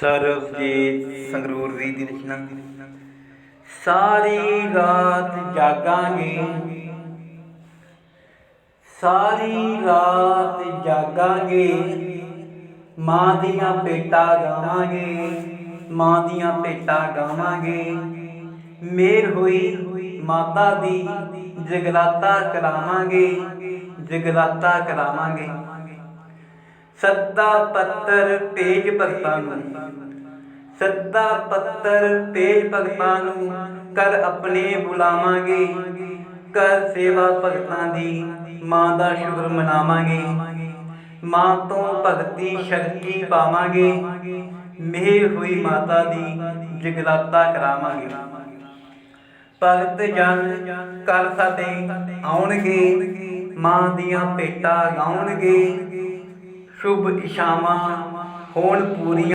ਸਰਬਜੀਤ ਸੰਗਰੂਰ ਦੀ ਦੀ ਰਚਨਾ ਸਾਰੀ ਰਾਤ ਜਾਗਾਂਗੇ। ਸਾਰੀ ਰਾਤ ਜਾਗਾਂਗੇ। ਮਾਂ ਦੀਆਂ ਪੇਟਾ ਗਾਵਾਂਗੇ। ਮਾਂ ਦੀਆਂ ਪੇਟਾ ਗਾਵਾਂਗੇ। ਮੇਰ ਹੋਈ ਮਾਤਾ ਦੀ ਜਗਰਾਤਾ ਕਰਾਵਾਂਗੇ। ਜਗਰਾਤਾ ਕਰਾਵਾਂਗੇ। ਸੱਦਾ ਪੱਤਰ ਤੇਜ ਭਗਤਾਂ ਨੂੰ। ਸੱਦਾ ਪੱਤਰ ਤੇਜ਼ ਭਗਤਾਂ ਨੂੰ ਕਰ ਆਪਣੇ ਬੁਲਾਵਾਂਗੇ। ਕਰ ਸੇਵਾ ਭਗਤਾਂ ਦੀ ਮਾਂ ਦਾ ਸ਼ੁਕਰ ਮਨਾਵਾਂਗੇ। ਮਾਂ ਤੋਂ ਭਗਤੀ ਸ਼ਕਤੀ ਪਾਵਾਂਗੇ। ਮਿਹਰ ਹੋਈ ਮਾਤਾ ਦੀ ਜਗਰਾਤਾ ਕਰਾਵਾਂਗੇ। ਭਗਤ ਜਨ ਕਰ ਸਾਡੇ ਆਉਣਗੇ। ਮਾਂ ਦੀਆਂ ਭੇਟਾਂ ਗਾਉਣਗੇ। ਸ਼ੁਭ ਇਸ਼ਾਵਾਂ ਹੋਣ ਪੂਰੀਆਂ